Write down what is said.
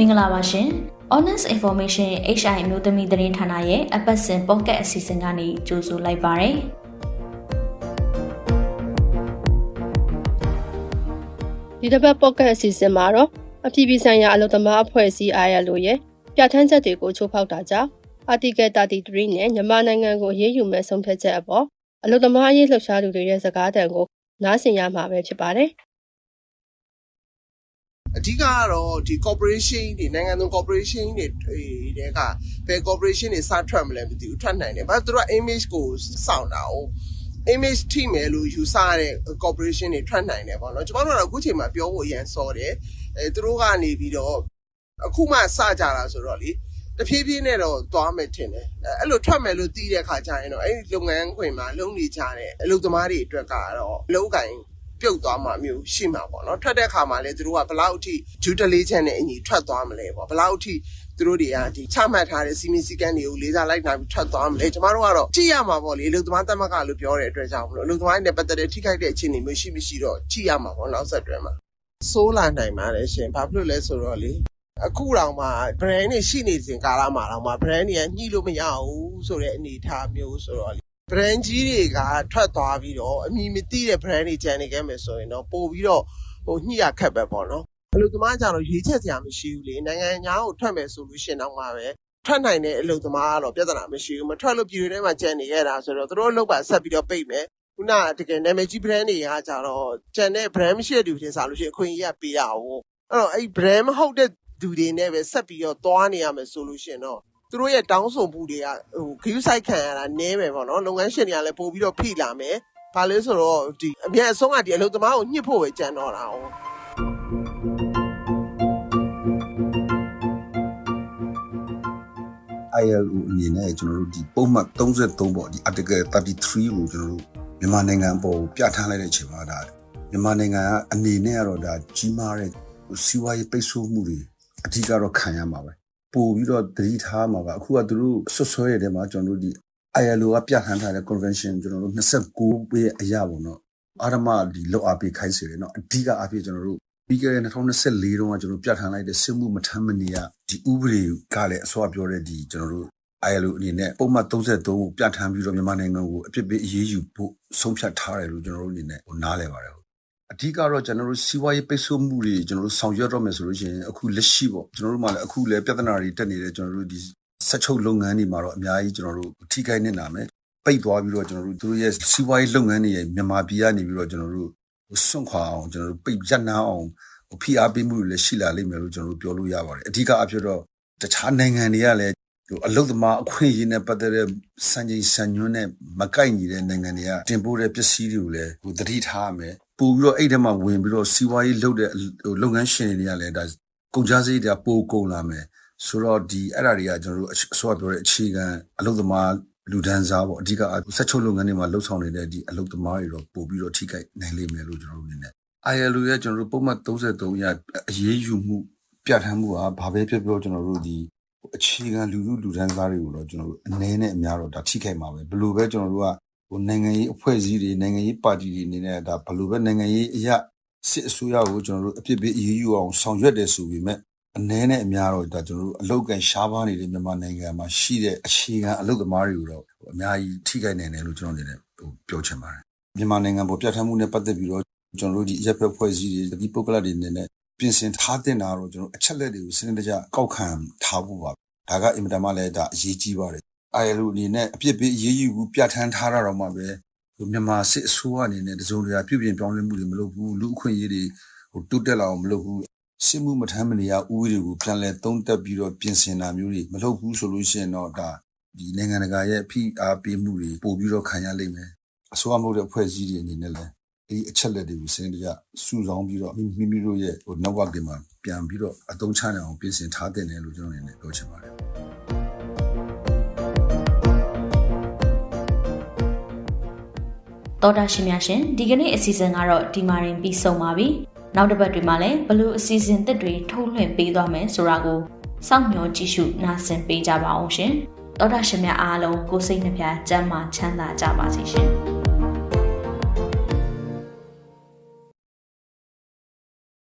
မင်္ဂလာပါရှင် Honest Information HI အမျိုးသမီးသတင်းဌာနရဲ့အပတ်စဉ် podcast အစီအစဉ်ကနေကြိုဆိုလိုက်ပါရစေဒီတစ်ပတ် podcast အစီအစဉ်မှာတော့အပြည်ပြည်ဆိုင်ရာအလုပ်သမားအဖွဲ့အစည်း ILO ရဲ့ပြဋ္ဌာန်းချက်တွေကိုချိုးဖောက်တာကြောင့် Article 33နဲ့မြန်မာနိုင်ငံကိုအရေးယူမဲ့ဆုံးဖြတ်ချက်အပေါ်အလုပ်သမားအရေးလှုပ်ရှားသူတွေရဲ့စကားသံကိုနားဆင်ရမှာပဲဖြစ်ပါတယ်။ အဓိကကတော့ဒီ corporation တွေနိုင်ငံသုံး corporation တွေတဲကဘယ် corporation တွေစထွက်မလဲမသိဘူးထွက်နိုင်တယ်။ဘာလို့သူတို့က image ကိုစောင့်တာ哦 image ထိမယ်လို့ယူဆရတဲ့ corporation တွေထွက်နိုင်တယ်ပေါ့နော်။ကျွန်တော်တို့ကတော့အခုချိန်မှာပြောဖို့အရင်စောတယ်။အဲသူတို့ကနေပြီးတော့အခုမှစကြတာဆိုတော့လေတဖြည်းဖြည်းနဲ့တော့သွားမယ်ထင်တယ်။အဲအဲ့လိုထွက်မယ်လို့သိတဲ့ခါကျရင်တော့အဲ့ဒီလုပ်ငန်းခွင်မှာလုံနေကြတဲ့အလုပ်သမားတွေအတွက်ကတော့အလုပ်ကိုင် ပြုတ်သွားမှာမျိုးရှိမှာပေါ့နော်ထွက်တဲ့အခါမှာလည်းသူတို့ကဘလောက်အထိဂျူတလေးချက်နဲ့အညီထွက်သွားမလဲပေါ့ဘလောက်အထိသူတို့တွေကဒီချမှတ်ထားတဲ့စီမီစီကန်းတွေကိုလေးစားလိုက်နာပြီးထွက်သွားမလဲကျမတို့ကတော့ကြည့်ရမှာပေါ့လေအလုပ်သမားတက်မကလို့ပြောတဲ့အတွက်ကြောင့်မလို့အလုပ်သမားတွေနဲ့ပတ်သက်တဲ့ထိခိုက်တဲ့အခြေအနေမျိုးရှိမရှိတော့ကြည့်ရမှာပေါ့နောက်ဆက်တွဲမှာဆိုးလာနိုင်ပါတယ်ရှင်ဘာဖြစ်လို့လဲဆိုတော့လေအခုတောင်မှ brand တွေရှိနေစဉ်ကာလမှာတောင်မှ brand တွေကညှိလို့မရဘူးဆိုတဲ့အနေအထားမျိုးဆိုတော့ brand ကြီးတွေကထွက်သွားပြီးတော့အမည်မသိတဲ့ brand တွေကျန်နေခဲ့မယ်ဆိုရင်တော့ပို့ပြီးတော့ဟိုညှိရခက်ပဲပေါ့နော်အလုပ်သမားကြတော့ရွေးချက်စရာမရှိဘူးလေနိုင်ငံညာကိုထွက်မယ်ဆိုလို့ရှိရင်တော့မှပဲထွက်နိုင်တဲ့အလုပ်သမားကတော့ပြဿနာမရှိဘူးမထွက်လို့ပြည်တွင်းထဲမှာကျန်နေရတာဆိုတော့သူတို့အလုပ်ပါဆက်ပြီးတော့ပိတ်မယ်ခုနကတကယ်နာမည်ကြီး brand တွေကကြတော့ကျန်တဲ့ brand မရှိတဲ့သူတွေစားလို့ရှိရင်အခွင့်အရေးကပေးရအောင်အဲ့တော့အဲ့ brand မဟုတ်တဲ့သူတွေနဲ့ပဲဆက်ပြီးတော့သွားနေရမယ်ဆိုလို့ရှိရင်တော့ သူတို့ရဲ့တောင်းဆိုမှုတွေကဟို view site ခံရတာနည်းမယ်ပေါ့နော်လုပ်ငန်းရှင်တွေကလည်းပို့ပြီးတော့ဖိလာမယ်ဘာလဲဆိုတော့ဒီအမြတ်အဆုံးကဒီအလုပ်သမားကိုညှစ်ဖို့ပဲကြံတော့တာ哦 ILO အနေနဲ့ကျွန်တော်တို့ဒီပုံမှန်33ပေါ့ဒီ article 33ကိုကျွန်တော်တို့မြန်မာနိုင်ငံပေါ်ပြဋ္ဌာန်းလိုက်တဲ့အချိန်မှာဒါမြန်မာနိုင်ငံကအနေနဲ့ကတော့ဒါကြီးမားတဲ့စီးပွားရေးပိတ်ဆို့မှုတွေအဓိကတော့ခံရမှာပဲ ပို့ပြီးတော့သတိထားမှာပါအခုကသူတို့ဆွဆွဲရတဲ့မှာကျွန်တော်တို့ဒီ ILO ကပြဋ္ဌာန်းထားတဲ့ convention ကျွန်တော်တို့29ပေးအရာပေါ့နော်အာရမဒီလောက်အပိခိုင်းစေတယ်နော်အဓိကအဖြစ်ကျွန်တော်တို့ပြီးခဲ့တဲ့2024တုန်းကကျွန်တော်ပြဋ္ဌာန်းလိုက်တဲ့စစ်မှုမထမ်းမနေရဒီဥပဒေကလည်းအစောပြောတဲ့ဒီကျွန်တော်တို့ ILO အနေနဲ့ပုံမှန်33ကိုပြဋ္ဌာန်းပြီးတော့မြန်မာနိုင်ငံကိုအပြစ်ပေးအရေးယူဖို့ဆုံးဖြတ်ထားတယ်လို့ကျွန်တော်တို့အနေနဲ့နားလည်ပါတယ် အဓိကတော့ကျွန်တော်တို့စီးပွားရေးပိတ်ဆို့မှုတွေကျွန်တော်တို့ဆောင်ရွက်တော့မယ်ဆိုလို့ရှိရင်အခုလက်ရှိပေါ့ကျွန်တော်တို့မှလည်းအခုလည်းပြဿနာတွေတက်နေတဲ့ကျွန်တော်တို့ဒီဆက်ချုပ်လုပ်ငန်းတွေမှာတော့အများကြီးကျွန်တော်တို့ထိခိုက်နေတာမယ်ပိတ်သွားပြီးတော့ကျွန်တော်တို့သူတို့ရဲ့စီးပွားရေးလုပ်ငန်းတွေရဲ့မြန်မာပြည်ကနေပြီးတော့ကျွန်တော်တို့စွန့်ခွာအောင်ကျွန်တော်တို့ပိတ်ရပ်နာအောင်ဖိအားပေးမှုတွေလည်းရှိလာလိမ့်မယ်လို့ကျွန်တော်တို့ပြောလို့ရပါတယ်အဓိကအဖြစ်တော့တခြားနိုင်ငံတွေကလည်းဟိုအလုတ်သမားအခွင့်အရေးနဲ့ပတ်သက်တဲ့စံချိန်စံညွှန်းနဲ့မကိုက်ညီတဲ့နိုင်ငံတွေကတင်ပို့တဲ့ပစ္စည်းတွေကိုလည်းဟိုတတိထားရမယ် ပို့ပြီးတော့အဲ့ထဲမှာဝင်ပြီးတော့စီးပွားရေးလုပ်တဲ့ဟိုလုပ်ငန်းရှင်တွေကလည်းဒါကုန်ကြစည်တွေကပိုကုန်လာမယ်ဆိုတော့ဒီအဲ့ဒါတွေကကျွန်တော်တို့အစောပြောတဲ့အခြေခံအလုတ်သမားလူဒန်းစားပေါ့အဓိကဆက်ချုပ်လုပ်ငန်းတွေမှာလှုပ်ဆောင်နေတဲ့ဒီအလုတ်သမားတွေတော့ပို့ပြီးတော့ထိခိုက်နိုင်လိမ့်မယ်လို့ကျွန်တော်တို့အနေနဲ့ ILO ရဲ့ကျွန်တော်တို့ပုံမှန်33ရအရေးယူမှုပြဋ္ဌာန်းမှုကဘာပဲပြောပြောကျွန်တော်တို့ဒီအခြေခံလူလူလူဒန်းစားတွေကိုတော့ကျွန်တော်တို့အနည်းနဲ့အများတော့ဒါထိခိုက်မှာပဲဘယ်လိုပဲကျွန်တော်တို့က ဟိုနိုင်ငံရေးအဖွဲ့အစည်းတွေနိုင်ငံရေးပါတီတွေအနေနဲ့ဒါဘယ်လိုပဲနိုင်ငံရေးအရာစစ်အစိုးရကိုကျွန်တော်တို့အပြစ်ပေးအရေးယူအောင်ဆောင်ရွက်တယ်ဆိုပေမဲ့အနည်းနဲ့အများတော့ဒါကျွန်တော်တို့အလောက်ကန်ရှားပါနေတဲ့မြန်မာနိုင်ငံမှာရှိတဲ့အခြေခံအလုပ်သမားတွေကိုတော့အများကြီးထိခိုက်နိုင်တယ်လို့ကျွန်တော်အနေနဲ့ဟိုပြောချင်ပါတယ်မြန်မာနိုင်ငံပေါ်ပြဋ္ဌာန်းမှုနဲ့ပတ်သက်ပြီးတော့ကျွန်တော်တို့ဒီရပ်ဖက်ဖွဲ့စည်းတွေဒီပုဂ္ဂလတွေအနေနဲ့ပြင်ဆင်ထားတဲ့နာတော့ကျွန်တော်အချက်လက်တွေကိုစနစ်တကျကောက်ခံထားဖို့ပါဒါကအင်မတန်မှလည်းဒါအရေးကြီးပါတယ် ILO အနေနဲ့အပြစ်ပေးအရေးယူဘူးပြဋ္ဌာန်းထားတာတော့မှပဲဟိုမြန်မာစစ်အစိုးရအနေနဲ့တစုံတရာပြုပြင်ပြောင်းလဲမှုတွေမလုပ်ဘူးလူအခွင့်အရေးတွေဟိုတိုးတက်လာအောင်မလုပ်ဘူးစစ်မှုမထမ်းမနေရဥပဒေကိုပြန်လဲသုံးတက်ပြီးတော့ပြင်ဆင်တာမျိုးတွေမလုပ်ဘူးဆိုလို့ရှိရင်တော့ဒါဒီနိုင်ငံတကာရဲ့ဖိအားပေးမှုတွေပို့ပြီးတော့ခံရလိမ့်မယ်အစိုးရမဟုတ်တဲ့အဖွဲ့အစည်းတွေအနေနဲ့လည်းဒီအချက်လက်တွေကိုစနစ်တကျစုဆောင်းပြီးတော့မိမိတို့ရဲ့ဟို network တွေမှာပြန်ပြီးတော့အသုံးချနိုင်အောင်ပြင်ဆင်ထားတဲ့နယ်လို့ကျွန်တော်အနေနဲ့ပြောချင်ပါတယ် တော်တာရှင်များရှင်ဒီကနေ့အစီအစဉ်ကတော့ဒီမှာရင်ပြီးဆုံးပါပြီနောက်တစ်ပတ်တွေမှာလည်းဘလို့အစီအစဉ်သစ်တွေထုတ်လွှင့်ပေးသွားမယ်ဆိုတာကိုစောင့်မျှော်ကြည့်ရှုနားဆင်ပေးကြပါအောင်ရှင်တော်တာရှင်များအားလုံးကိုစိတ်နှပြချမ်းသာချမ်းသာကြပါစေရှင်